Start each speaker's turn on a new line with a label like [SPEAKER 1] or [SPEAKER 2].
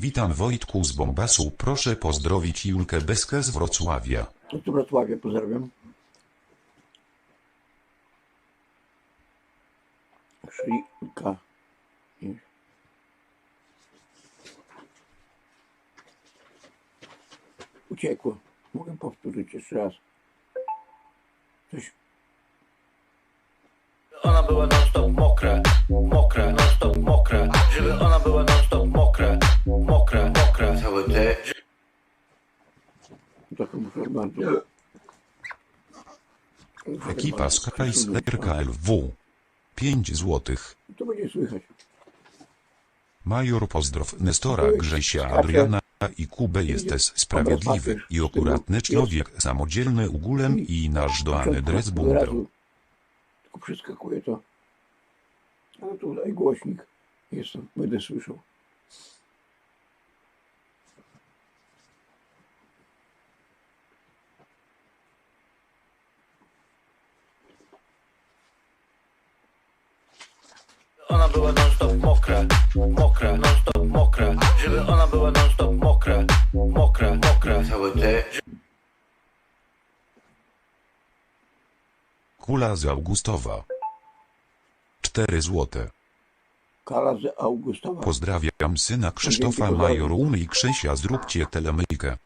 [SPEAKER 1] Witam Wojtku z Bombasu, proszę pozdrowić Julkę Beskę z Wrocławia.
[SPEAKER 2] No to Wrocławie pozdrawiam. Szrika. I- Uciekło. Mogę powtórzyć jeszcze raz. Coś
[SPEAKER 3] Ona była non stop mokra, mokra, non stop mokra Żeby ona była non stop
[SPEAKER 2] muszę bardzo...
[SPEAKER 1] Ekipa Skyslerka LW. 5 złotych.
[SPEAKER 2] To będzie słychać.
[SPEAKER 1] Major pozdrow Nestora Grzesia Adriana i Kubę jesteś sprawiedliwy i akuratny człowiek samodzielny ugulem i nasz doany dres
[SPEAKER 2] Od razu
[SPEAKER 1] bundę.
[SPEAKER 2] Tylko przeskakuje to. Ale tutaj głośnik jest, to będę słyszał.
[SPEAKER 3] Ona była non stop mokra, mokra, non stop mokra Żeby ona była non stop mokra, mokra, mokra Cały
[SPEAKER 1] Kula z Augustowa. 4 złote.
[SPEAKER 2] Kala z Augustowa.
[SPEAKER 1] Pozdrawiam syna Krzysztofa Major i Krzysia zróbcie telemyjkę.